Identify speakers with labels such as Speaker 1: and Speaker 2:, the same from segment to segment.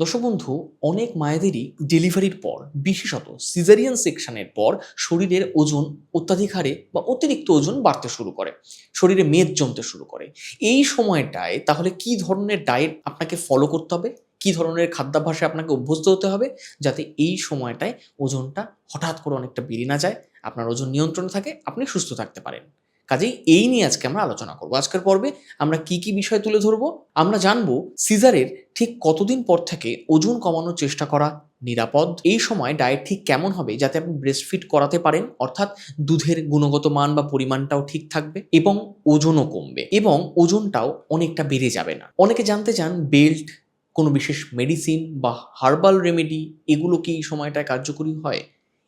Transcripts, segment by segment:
Speaker 1: দর্শক বন্ধু, অনেক মায়েদেরই ডেলিভারির পর, বিশেষত সিজারিয়ান সেকশনের পর শরীরের ওজন অত্যাধিক হারে বা অতিরিক্ত ওজন বাড়তে শুরু করে, শরীরে মেদ জমতে শুরু করে। এই সময়টায় তাহলে কি ধরনের ডায়েট আপনাকে ফলো করতে হবে? কি ধরনের খাদ্যাভ্যাসে আপনাকে অভ্যস্ত হতে হবে? যাতে এই সময়টায় ওজনটা হঠাৎ করে অনেকটা বেড়ে না যায়, আপনার ওজন নিয়ন্ত্রণে থাকে, আপনি সুস্থ থাকতে পারেন। কাজেই এই নিয়ে আজকে আমরা আলোচনা করব। আজকের পর্বে আমরা কি কি বিষয় তুলে ধরবো, আমরা জানব সিজারের ঠিক কতদিন পর থেকে ওজন কমানোর চেষ্টা করা নিরাপদ, এই সময় ডায়েট ঠিক কেমন হবে যাতে আপনি ব্রেস্টফিট করাতে পারেন, অর্থাৎ দুধের গুণগত মান বা পরিমাণটাও ঠিক থাকবে এবং ওজনও কমবে এবং ওজনটাও অনেকটা বেড়ে যাবে না। অনেকে জানতে চান বেল্ট কোনো বিশেষ মেডিসিন বা হার্বাল রেমেডি এগুলো কি এই সময়টায় কার্যকরী হয়?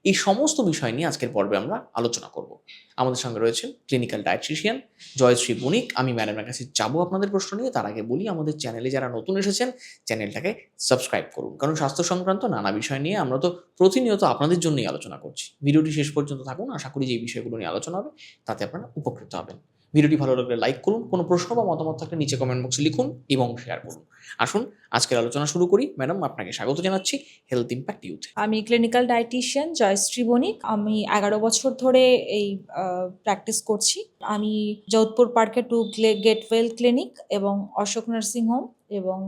Speaker 1: এই সমস্ত বিষয় নিয়ে আজকের পর্বে আমরা আলোচনা করব। আমাদের সঙ্গে রয়েছেন ক্লিনিক্যাল ডায়েট্রিশিয়ান জয়শ্রী বণিক। আমি ম্যাডামের কাছে যাব আপনাদের প্রশ্ন নিয়ে। তার আগে বলি, আমাদের চ্যানেলে যারা নতুন এসেছেন চ্যানেলটাকে সাবস্ক্রাইব করুন। কারণ স্বাস্থ্য সংক্রান্ত নানা বিষয় নিয়ে আমরা তো প্রতিনিয়ত আপনাদের জন্যই আলোচনা করছি। ভিডিওটি শেষ পর্যন্ত থাকুন। আশা করি যে বিষয়গুলো নিয়ে আলোচনা হবে। তাতে আপনারা উপকৃত হবেন। ভিডিওটি ভালো লাগলে লাইক করুন কোনো প্রশ্ন বা মতামত থাকলে নিচে কমেন্ট বক্সে লিখুন এবং শেয়ার করুন। আসুন আজকের আলোচনা শুরু করি। ম্যাডাম আপনাকে স্বাগত জানাচ্ছি হেলথ ইম্প্যাক্ট ইউথ
Speaker 2: আমি ক্লিনিক্যাল ডায়েটিশিয়ান জয়শ্রী বণিক আমি এগারো বছর ধরে এই প্র্যাকটিস করছি। আমি যোধপুর পার্কে টু গেট ওয়েল ক্লিনিক এবং অশোক নার্সিং হোম এবং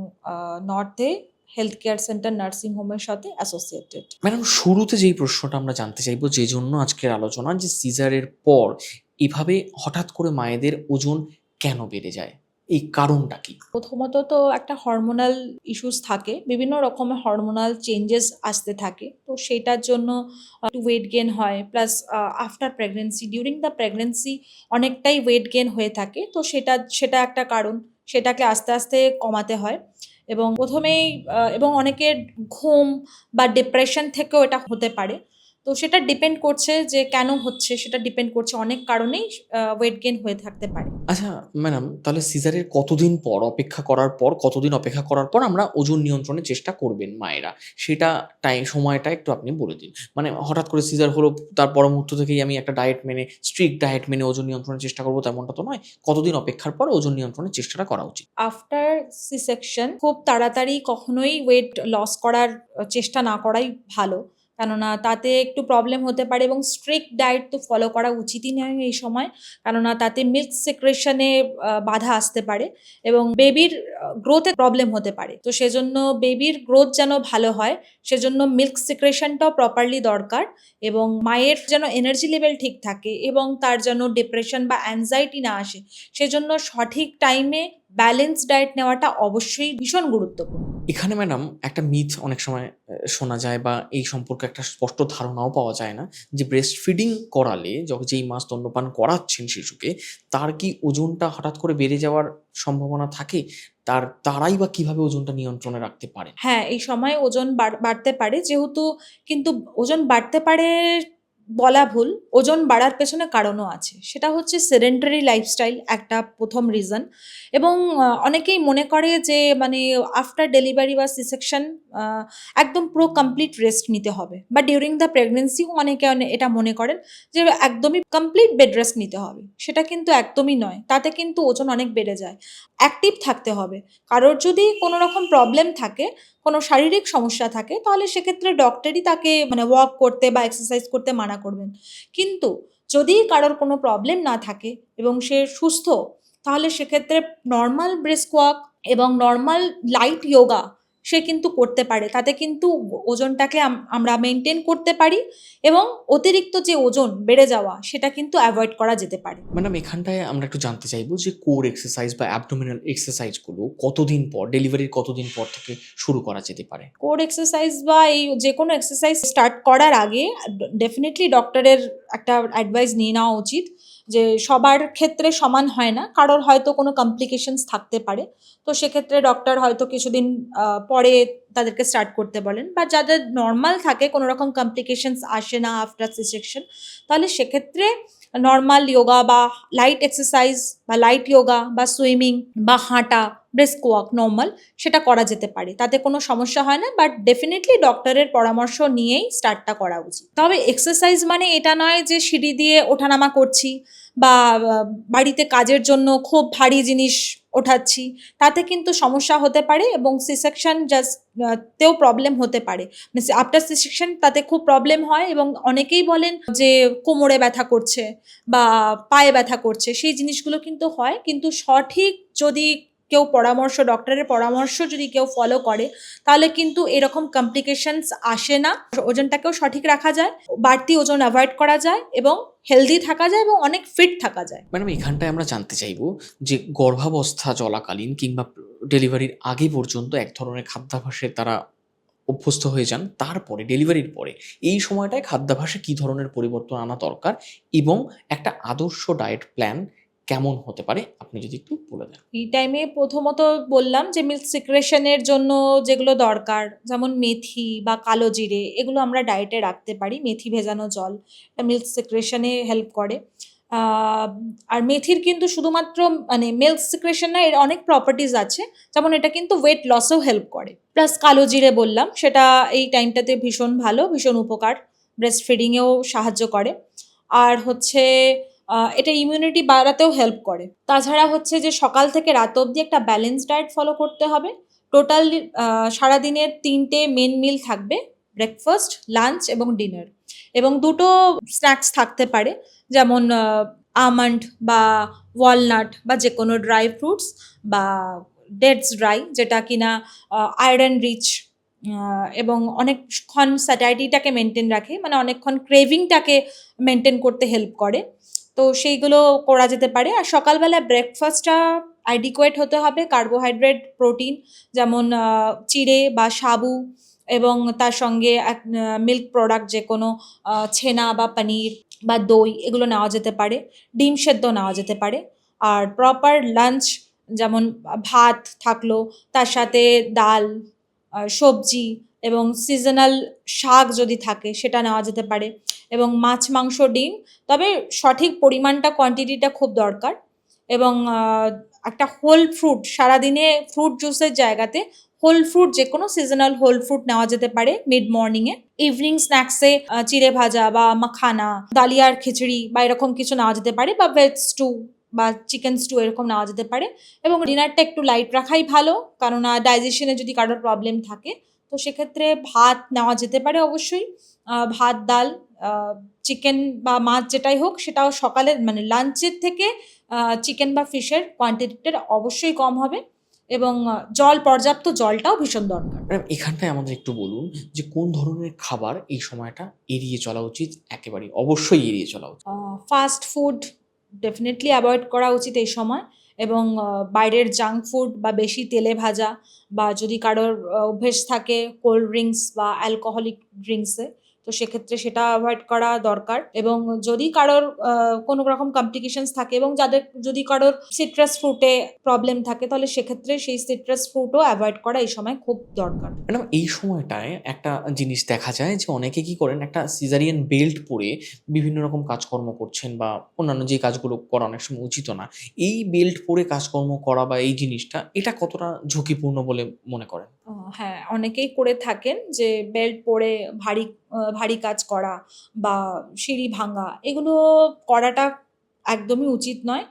Speaker 2: নর্থে হেলথ কেয়ার সেন্টার নার্সিং হোমের সাথে অ্যাসোসিয়েটেড
Speaker 1: ম্যাডাম শুরুতে যেই প্রশ্নটা আমরা জানতে চাইব যে জন্য আজকের আলোচনা যে সিজারের পর এভাবে হঠাৎ করে মায়েদের ওজন কেন বেড়ে যায়? এই কারণটা কি?
Speaker 2: প্রথমত তো একটা হরমোনাল ইস্যুস থাকে, বিভিন্ন রকমের হরমোনাল চেঞ্জেস আসতে থাকে। তো সেটার জন্য ওয়েট গেন হয় plus after pregnancy during the pregnancy অনেকটাই ওয়েট গেন হয়ে থাকে। তো সেটা সেটা একটা কারণ, সেটাকে আস্তে আস্তে কমাতে হয়। এবং প্রথমেই এবং অনেকের ঘুম বা ডিপ্রেশন থেকেও এটা হতে পারে। তো সেটা ডিপেন্ড করছে যে কেন হচ্ছে সেটা ডিপেন্ড করছে অনেক কারণেই ওয়েট গেন হয়ে থাকতে পারে।
Speaker 1: আচ্ছা ম্যাডাম তাহলে সিজারের কতদিন পর অপেক্ষা করার পর কতদিন অপেক্ষা করার পর আমরা ওজন নিয়ন্ত্রণের চেষ্টা করবেন মায়েরা? সেটা টাইম সময়টা একটু আপনি বলে দিন। মানে হঠাৎ করে সিজার হলো তার পর মুহূর্ত থেকেই আমি একটা ডায়েট মেনে স্ট্রিক্ট ডায়েট মেনে ওজন নিয়ন্ত্রণের চেষ্টা করব তেমনটা তো নয়। কতদিন অপেক্ষার পর ওজন নিয়ন্ত্রণের চেষ্টাটা করা উচিত?
Speaker 2: আফটার সি সেকশন খুব তাড়াতাড়ি কখনোই ওয়েট লস করার চেষ্টা না করাই ভালো। কেননা তাতে একটু প্রবলেম হতে পারে এবং স্ট্রিক্ট ডায়েট তো ফলো করা উচিতই নয় এই সময়। কেননা তাতে মিল্ক সিক্রেশনে বাধা আসতে পারে এবং বেবির গ্রোথে প্রবলেম হতে পারে। তো সেজন্য বেবির গ্রোথ যেন ভালো হয়, সেজন্য মিল্ক সিক্রেশনটাও প্রপারলি দরকার এবং মায়ের যেন এনার্জি লেভেল ঠিক থাকে এবং তার যেন ডিপ্রেশন বা অ্যাংজাইটি না আসে, সেজন্য সঠিক টাইমে ব্যালেন্স ডায়েট নেওয়াটা অবশ্যই ভীষণ গুরুত্বপূর্ণ।
Speaker 1: এখানে ম্যাডাম একটা মিথ অনেক সময় শোনা যায় বা এই সম্পর্কে একটা স্পষ্ট ধারণাও পাওয়া যায় না যে ব্রেস্ট ফিডিং করালে যখন যেই মাছ স্তন্যপান করাচ্ছেন শিশুকে, তার কি ওজনটা হঠাৎ করে বেড়ে যাওয়ার সম্ভাবনা থাকে? তার, তারাই বা কীভাবে ওজনটা নিয়ন্ত্রণে রাখতে পারে?
Speaker 2: হ্যাঁ এই সময় ওজন বাড়- বাড়তে পারে। যেহেতু কিন্তু ওজন বাড়তে পারে বলা ভুল, ওজন বাড়ার পেছনে কারণও আছে। সেটা হচ্ছে সেডেন্টারি লাইফস্টাইল একটা প্রথম রিজন এবং অনেকেই মনে করে যে মানে আফটার ডেলিভারি বা সিসেকশন একদম পুরো কমপ্লিট রেস্ট নিতে হবে। বা ডিউরিং দ্য প্রেগনেন্সিও অনেকে এটা মনে করেন যে, একদমই কমপ্লিট বেড রেস্ট নিতে হবে। সেটা কিন্তু একদমই নয়। তাতে কিন্তু ওজন অনেক বেড়ে যায়। অ্যাক্টিভ থাকতে হবে। কারোর যদি কোনো রকম প্রবলেম থাকে, কোনো শারীরিক সমস্যা থাকে, তাহলে সেক্ষেত্রে ডক্টরই তাকে মানে ওয়াক করতে বা এক্সারসাইজ করতে মানা করবেন। কিন্তু যদি কারোর কোনো প্রবলেম না থাকে এবং সে সুস্থ, তাহলে সেক্ষেত্রে নর্মাল ব্রেস্ক ওয়াক এবং নর্মাল লাইট যোগা সে কিন্তু করতে পারে। তাতে কিন্তু ওজনটাকে আমরা মেনটেন করতে পারি এবং অতিরিক্ত যে ওজন বেড়ে যাওয়া সেটা কিন্তু অ্যাভয়েড করা যেতে পারে।
Speaker 1: ম্যাডাম এখানটায় আমরা একটু জানতে চাইব যে কোর এক্সারসাইজ বা অ্যাবডোমিনাল এক্সারসাইজগুলো কতদিন পর ডেলিভারির কতদিন পর থেকে শুরু করা যেতে পারে?
Speaker 2: কোর এক্সারসাইজ বা এই যে কোনো এক্সারসাইজ স্টার্ট করার আগে ডেফিনেটলি ডক্টরের একটা অ্যাডভাইস নিয়ে নেওয়া উচিত যে সবার ক্ষেত্রে সমান হয় না, কারোর হয়তো কোনো কমপ্লিকেশনস থাকতে পারে। তো সেক্ষেত্রে ডক্টর হয়তো কিছুদিন পরে তাদেরকে স্টার্ট করতে বলেন। বা যাদের নর্মাল থাকে, কোনো রকম কমপ্লিকেশনস আসে না আফটার সিসেকশন তাহলে সেক্ষেত্রে নর্মাল যোগা বা লাইট এক্সারসাইজ বা লাইট যোগা বা সুইমিং বা হাঁটা ব্রেস্ক ওয়াক নর্মাল সেটা করা যেতে পারে। তাতে কোনো সমস্যা হয় না বাট ডেফিনেটলি ডক্টরের পরামর্শ নিয়েই স্টার্টটা করা উচিত। তবে এক্সারসাইজ মানে এটা নয় যে সিঁড়ি দিয়ে ওঠানামা করছি বা বাড়িতে কাজের জন্য খুব ভারী জিনিস ওঠাচ্ছি, তাতে কিন্তু সমস্যা হতে পারে এবং সি সেকশন জাস্ট তেও প্রবলেম হতে পারে। আফটার সি সেকশন তাতে খুব প্রবলেম হয় এবং অনেকেই বলেন যে কোমরে ব্যথা করছে বা পায়ে ব্যথা করছে, সেই জিনিসগুলো কিন্তু হয়, কিন্তু সঠিক যদি কেউ পরামর্শ ডক্টরের পরামর্শ যদি কেউ ফলো করে, তাহলে কিন্তু এরকম কমপ্লিকেশনস আসে না। ওজনটাকেও সঠিক রাখা যায়, বাড়তি ওজন অ্যাভয়েড করা যায় এবং হেলদি থাকা যায় এবং অনেক ফিট থাকা যায়।
Speaker 1: ম্যাডাম এখানটায় আমরা জানতে চাইব যে গর্ভাবস্থা চলাকালীন কিংবা ডেলিভারির আগে পর্যন্ত এক ধরনের খাদ্যাভ্যাসে তারা অভ্যস্ত হয়ে যান, তারপরে ডেলিভারির পরে এই সময়টায় খাদ্যাভ্যাসে কী ধরনের পরিবর্তন আনা দরকার এবং একটা আদর্শ ডায়েট প্ল্যান কেমন হতে পারে, আপনি যদি একটু বলে দেন।
Speaker 2: এই টাইমে প্রথমত বললাম যে মিল্ক সিক্রেশনের জন্য যেগুলো দরকার, যেমন মেথি বা কালো জিরে, এগুলো আমরা ডায়েটে রাখতে পারি, মেথি ভেজানো জল মিল্ক সিক্রেশনে হেল্প করে। আর মেথির কিন্তু শুধুমাত্র মানে মিল্ক সিক্রেশন না, এর অনেক প্রপার্টিজ আছে, যেমন এটা কিন্তু ওয়েট লসেও হেল্প করে। প্লাস কালো জিরে বললাম, সেটা এই টাইমটাতে ভীষণ ভালো, ভীষণ উপকার ব্রেস্ট ফিডিংয়েও সাহায্য করে। আর হচ্ছে এটা ইমিউনিটি বাড়াতেও হেল্প করে। তাছাড়া হচ্ছে যে সকাল থেকে রাত অবধি একটা ব্যালেন্স ডায়েট ফলো করতে হবে। টোটাল সারাদিনের তিনটে মেন মিল থাকবে ব্রেকফাস্ট লাঞ্চ এবং ডিনার এবং দুটো স্ন্যাক্স থাকতে পারে, যেমন আমন্ড বা ওয়ালনাট বা যে কোনো ড্রাই ফ্রুটস বা ডেটস ড্রাই যেটা কিনা আয়রন রিচ এবং অনেকক্ষণ স্যাটাইটিটাকে মেনটেন রাখে মানে অনেকক্ষণ ক্রেভিংটাকে মেনটেন করতে হেল্প করে। তো সেইগুলো করা যেতে পারে। আর সকালবেলা ব্রেকফাস্টটা অ্যাডিকুয়েট হতে হবে। কার্বোহাইড্রেট প্রোটিন যেমন চিড়ে বা সাবু এবং তার সঙ্গে এক মিল্ক প্রোডাক্ট যে কোনো ছেনা বা পনির বা দই এগুলো নেওয়া যেতে পারে। ডিম সেদ্ধ নেওয়া যেতে পারে। আর প্রপার লাঞ্চ যেমন, ভাত থাকল, তার সাথে ডাল সবজি এবং সিজনাল শাক যদি থাকে, সেটা নেওয়া যেতে পারে। এবং মাছ, মাংস, ডিম, তবে সঠিক পরিমাণটা কোয়ান্টিটিটা খুব দরকার। এবং একটা হোল ফ্রুট সারাদিনে ফ্রুট জুসের জায়গাতে হোল ফ্রুট যে কোনো সিজনাল হোল ফ্রুট নেওয়া যেতে পারে মিড মর্নিংয়ে ইভিনিং স্ন্যাক্সে চিড়ে ভাজা বা মাখানা ডালিয়ার খিচুড়ি বা এরকম কিছু নেওয়া যেতে পারে, বা ভেজ স্টু বা চিকেন স্টু এরকম নেওয়া যেতে পারে। এবং ডিনারটা একটু লাইট রাখাই ভালো কারণ ডাইজেশনে যদি কারোর প্রবলেম থাকে তো সেক্ষেত্রে ভাত নেওয়া যেতে পারে অবশ্যই। ভাত ডাল চিকেন বা মাছ যেটাই হোক সেটাও সকালে মানে লাঞ্চের থেকে চিকেন বা ফিশের কোয়ান্টিটিটা অবশ্যই কম হবে এবং জল পর্যাপ্ত জলটাও ভীষণ দরকার।
Speaker 1: ম্যাডাম এখানটায় আমাদের একটু বলুন যে কোন ধরনের খাবার এই সময়টা এড়িয়ে চলা উচিত? একেবারেই অবশ্যই এড়িয়ে চলা উচিত।
Speaker 2: ফাস্ট ফুড ডেফিনেটলি অ্যাভয়েড করা উচিত এই সময়। এবং বাইরের জাঙ্ক ফুড বা বেশি তেলে ভাজা বা যদি কারোর অভ্যেস থাকে কোল্ড ড্রিঙ্কস বা অ্যালকোহলিক ড্রিঙ্কসে তো সেক্ষেত্রে সেটা অ্যাভয়েড করা দরকার এবং যদি কারোর কোনো রকম কমপ্লিকেশনস থাকে এবং যাদের যদি কারোর সিট্রাস ফ্রুটে প্রবলেম থাকে তাহলে সেক্ষেত্রে সেই সিট্রাস ফ্রুটও অ্যাভয়েড করা এই সময় খুব দরকার।
Speaker 1: ম্যাডাম এই সময়টায় একটা জিনিস দেখা যায় যে অনেকে কি করেন একটা সিজারিয়ান বেল্ট পরে বিভিন্ন রকম কাজকর্ম করছেন বা অন্যান্য যে কাজগুলো করা অনেক সময় উচিত না এই বেল্ট পরে কাজকর্ম করা বা এই জিনিসটা এটা কতটা ঝুঁকিপূর্ণ বলে মনে করেন?
Speaker 2: হ্যাঁ অনেকেই করে থাকেন যে বেল্ট পরে ভারী ভারী কাজ করা বা সিঁড়ি ভাঙা, এগুলো করাটা একদমই উচিত নয়।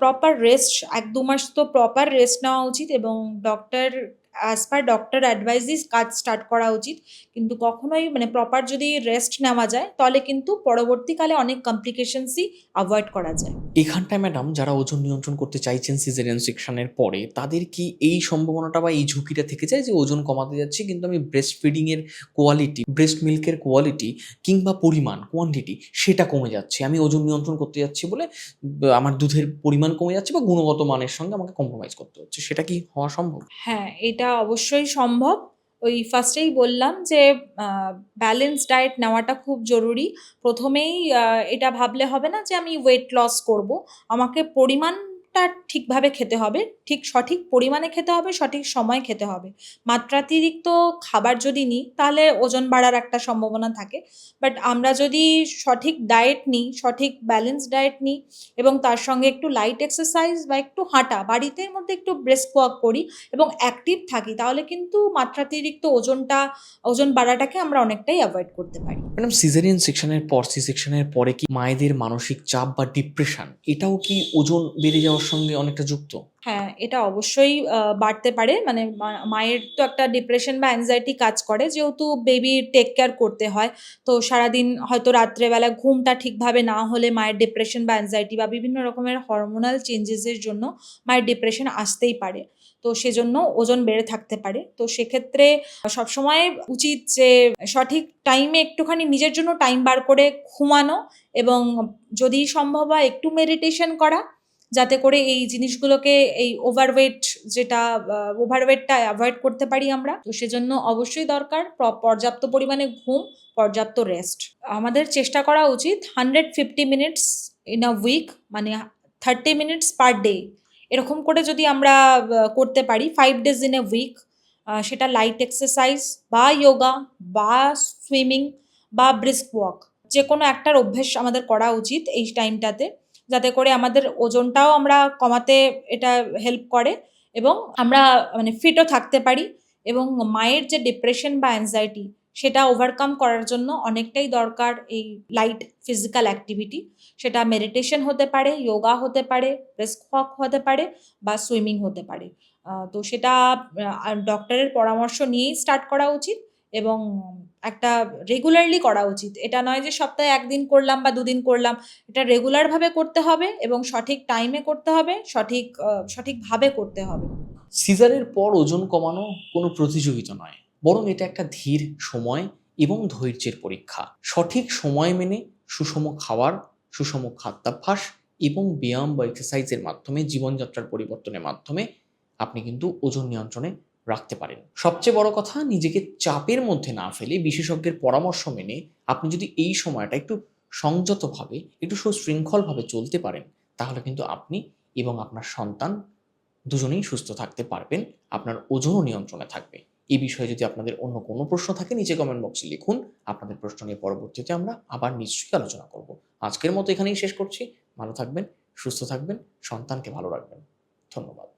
Speaker 2: প্রপার রেস্ট এক দু মাস তো প্রপার রেস্ট নেওয়া উচিত এবং doctor as per doctor advises কাজ স্টার্ট করা উচিত। কিন্তু কখনোই মানে প্রপার যদি রেস্ট নেওয়া যায় তাহলে কিন্তু পরবর্তীকালে অনেক কমপ্লিকেশনসই অ্যাভয়েড করা যায়।
Speaker 1: এখানটায় ম্যাডাম যারা ওজন নিয়ন্ত্রণ করতে চাইছেন সিজারিয়ান সেকশনের পরে তাদের কি এই সম্ভাবনাটা বা এই ঝুঁকিটা থেকে যায় যে ওজন কমাতে যাচ্ছি? কিন্তু আমি ব্রেস্ট ফিডিংয়ের কোয়ালিটি ব্রেস্ট মিল্কের কোয়ালিটি কিংবা পরিমাণ কোয়ান্টিটি সেটা কমে যাচ্ছে। আমি ওজন নিয়ন্ত্রণ করতে যাচ্ছি বলে আমার দুধের পরিমাণ কমে যাচ্ছে বা গুণগত মানের সঙ্গে আমাকে কম্প্রোমাইজ করতে হচ্ছে। সেটা কি হওয়া সম্ভব?
Speaker 2: হ্যাঁ এটা অবশ্যই সম্ভব। ওই ফার্স্টেই বললাম যে ব্যালেন্স ডায়েট নেওয়াটা খুব জরুরি। প্রথমেই এটা ভাবলে হবে না যে আমি ওয়েট লস করব। আমাকে পরিমাণ খাবারটা ঠিকভাবে খেতে হবে, ঠিক সঠিক পরিমাণে খেতে হবে, সঠিক সময় খেতে হবে। মাত্রাতিরিক্ত খাবার যদি নিই, তাহলে ওজন বাড়ার একটা সম্ভাবনা থাকে। বাট আমরা যদি সঠিক ডায়েট নিই, সঠিক ব্যালেন্স ডায়েট নিই এবং তার সঙ্গে একটু লাইট এক্সারসাইজ বা একটু হাঁটা, বাড়িতে মধ্যে একটু ব্রেস্ট ওয়াক করি এবং অ্যাক্টিভ থাকি, তাহলে কিন্তু মাত্রাতিরিক্ত ওজনটা, ওজন বাড়াটাকে আমরা অনেকটাই অ্যাভয়েড করতে পারি।
Speaker 1: ম্যাডাম সিজারিয়ান সেকশনের পর সি সেকশনের পরে কি মায়েদের মানসিক চাপ বা ডিপ্রেশন এটাও কি ওজন বেড়ে যাওয়ার সঙ্গে অনেকটা যুক্ত।
Speaker 2: হ্যাঁ এটা অবশ্যই বাড়তে পারে। মানে মায়ের তো একটা ডিপ্রেশন বা অ্যাংজাইটি কাজ করে, যেহেতু বেবি টেক কেয়ার করতে হয়। তো সারাদিন হয়তো রাত্রেবেলা ঘুমটা ঠিকভাবে না হলে মায়ের ডিপ্রেশন বা অ্যাংজাইটি বা বিভিন্ন রকমের হরমোনাল চেঞ্জেসের জন্য মায়ের ডিপ্রেশন আসতেই পারে। তো সেজন্য ওজন বেড়ে থাকতে পারে। তো সেক্ষেত্রে সবসময় উচিত যে সঠিক টাইমে একটুখানি নিজের জন্য টাইম বার করে ঘুমানো এবং যদি সম্ভব হয় একটু মেডিটেশন করা। যাতে করে এই জিনিসগুলোকে এই ওভারওয়েট যেটা ওভারওয়েটটা অ্যাভয়েড করতে পারি আমরা। তো সেজন্য অবশ্যই দরকার পর্যাপ্ত পরিমাণে ঘুম, পর্যাপ্ত রেস্ট আমাদের চেষ্টা করা উচিত hundred fifty minutes in a week মানে থার্টি মিনিটস পার ডে এরকম করে যদি আমরা করতে পারি five days in a week সেটা লাইট এক্সারসাইজ বা যোগা বা সুইমিং বা ব্রিস্ক ওয়াক যে কোনো একটার অভ্যেস আমাদের করা উচিত এই টাইমটাতে যাতে করে আমাদের ওজনটাও আমরা কমাতে এটা হেল্প করে এবং আমরা মানে ফিটও থাকতে পারি এবং মায়ের যে ডিপ্রেশন বা অ্যাংজাইটি সেটা ওভারকাম করার জন্য অনেকটাই দরকার এই লাইট ফিজিক্যাল অ্যাক্টিভিটি সেটা মেডিটেশন হতে পারে যোগা হতে পারে ব্রেস্ক ওয়াক হতে পারে বা সুইমিং হতে পারে। তো সেটা ডক্টরের পরামর্শ নিয়েই স্টার্ট করা উচিত। এবং একটা রেগুলারলি করা উচিত। এটা নয় যে সপ্তাহে একদিন করলাম বা দুদিন করলাম। এটা রেগুলারভাবে করতে হবে এবং সঠিক টাইমে করতে হবে, সঠিক সঠিকভাবে করতে হবে।
Speaker 1: সিজারের পর ওজন কমানো কোনো প্রতিযোগিতা নয়, বরং এটা একটা ধীর সময় এবং ধৈর্যের পরীক্ষা। সঠিক সময় মেনে সুষম খাবার সুষম খাদ্যাভ্যাস এবং ব্যায়াম বা এক্সারসাইজের মাধ্যমে, জীবনযাত্রার পরিবর্তনের মাধ্যমে আপনি কিন্তু ওজন নিয়ন্ত্রণে রাখতে পারেন। সবচেয়ে বড় কথা, নিজেকে চাপের মধ্যে না ফেলে বিশেষজ্ঞের পরামর্শ মেনে আপনি যদি এই সময়টা একটু সংযতভাবে, একটু সুশৃঙ্খলভাবে চলতে পারেন, তাহলে কিন্তু আপনি এবং আপনার সন্তান দুজনেই সুস্থ থাকতে পারবেন, আপনার ওজনও নিয়ন্ত্রণে থাকবে। এই বিষয়ে যদি আপনাদের অন্য কোনো প্রশ্ন থাকে, নিচে কমেন্ট বক্সে লিখুন। আপনাদের প্রশ্ন নিয়ে পরবর্তীতে আমরা আবার নিশ্চয়ই আলোচনা করব। আজকের মতো এখানেই শেষ করছি। ভালো থাকবেন, সুস্থ থাকবেন, সন্তানকে ভালো রাখবেন। ধন্যবাদ।